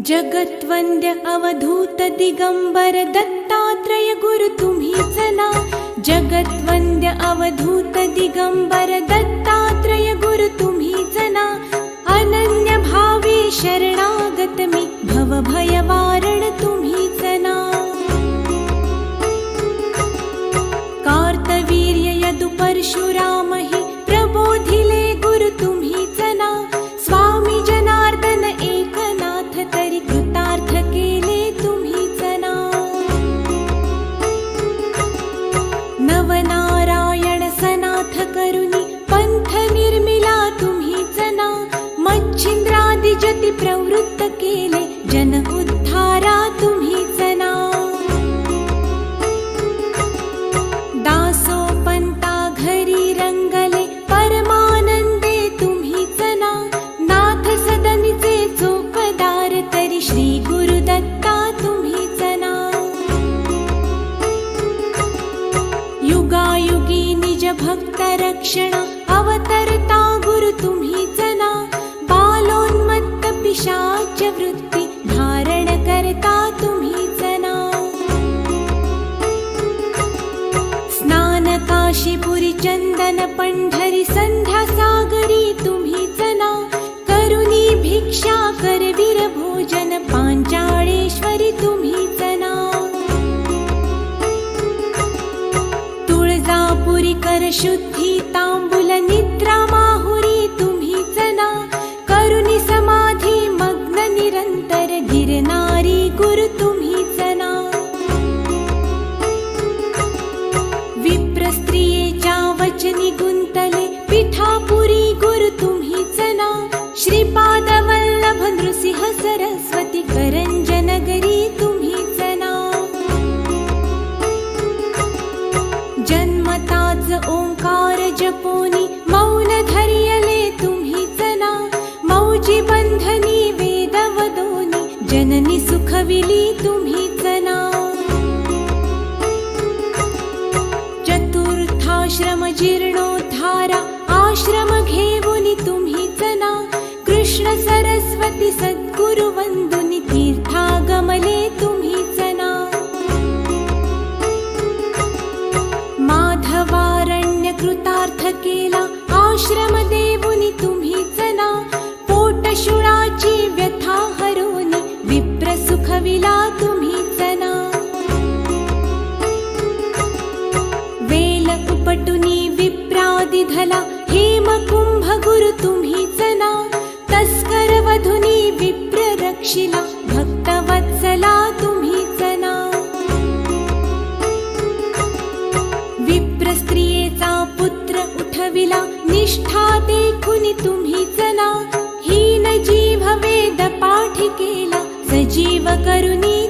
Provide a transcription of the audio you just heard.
जगद्वन्द्य अवधूत दिगम्बर दत्तात्रय गुरु तुम्ही सना जगद्वन्द्य अवधूत दिगम्बर दत्तात्रय गुरु तु जना। अनन्यभावे शरणागतमि भव तुम्ही सना कार्तवीर्य यदु परशुरामहि रक्षण अवतरता गुरु तुम्ही जना. बालोन्मत्त पिशाच वृत्ती धारण करता तुम्ही जना. स्नान काशीपुरी चंदन पंढरी संध्या सागरी तुम्ही जना. करुणी भिक्षा करवीर भोजन पांचाळेश्वरी तुम्ही ना तुळजापुरी कर ओंकार जपोनी मौन धरियले तुम्ही ना मौजी बंधनी वेद वदोनी जननी सुखविली तुम्ही ना चतुर्थाश्रम जीर्णोद्धारा आश्रम घेऊनी तुम्ही ना कृष्ण सरस्वती सद्गुरु कृतार्थ केला आश्रम देऊनी तुम्हीच ना पोट शुळाची व्यथा हरोनी विप्र सुखविला तुम्हीच ना वेल उपटुनी विप्रादिधला हेम कुंभ गुरु तुम्हीच ना तस्कर वधुनी विप्र रक्षिला दिला निष्ठा देखुनी तुम्ही जना. हीन जीव वेद पाठ केला सजीव करुणी